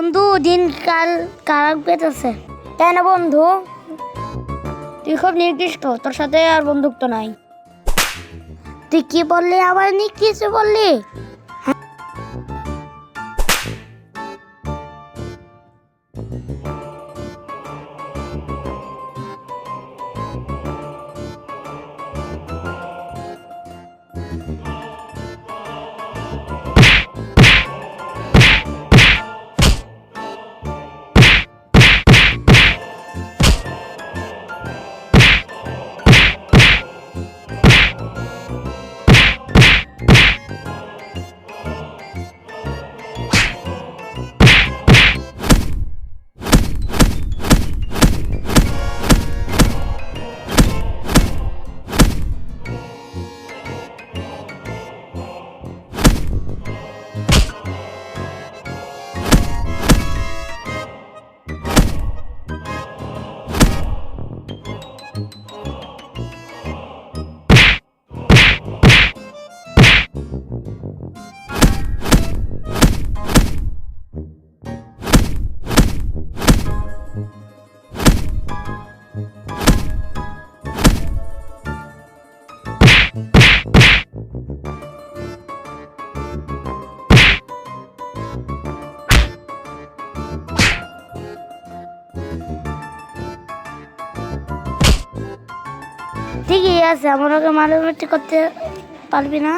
বন্ধু দিনকাল খারাপ কেটেছে না বন্ধু? তুই খুব নির্দিষ্ট তোর সাথে আর বন্ধুত্ব নাই। তুই কি বললি? আবার নি কিছু বললি? ঠিকই আছে আমার ওকে মারামারি করতে পারবি না?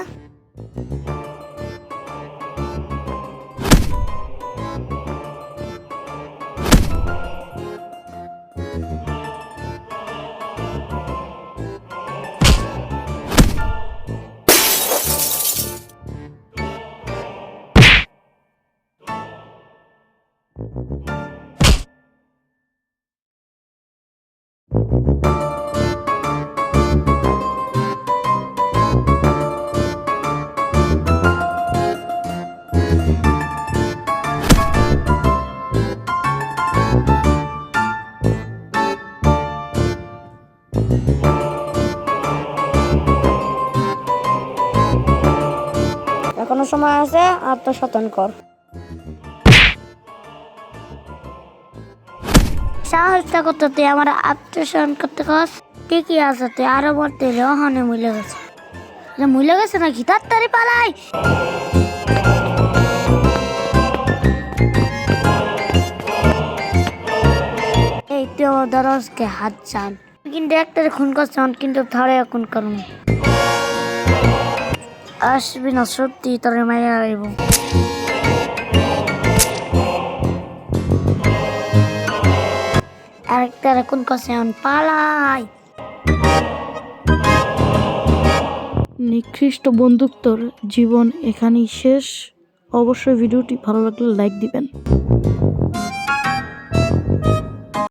এখনও সময় আছে আত্মসতন কর। সাহসটা করতে আমার আত্মসতন করতে কস। ঠিকই আছে, তুই আরও বলতে মুলে গেছে। মুলে গেছে নাকি? পালাই। এই তুই আমার দরজকে হাত চান। কিন্তু একটা খুন করছেন কিন্তু ধরে খুন করুন আসবি না, সত্যি তোর মাইয়া আইব আরেকটা কোন কষে পালাই নিকৃষ্ট বন্ধুত্বর জীবন এখানেই শেষ। অবশ্যই ভিডিওটি ভালো লাগলে লাইক দিবেন।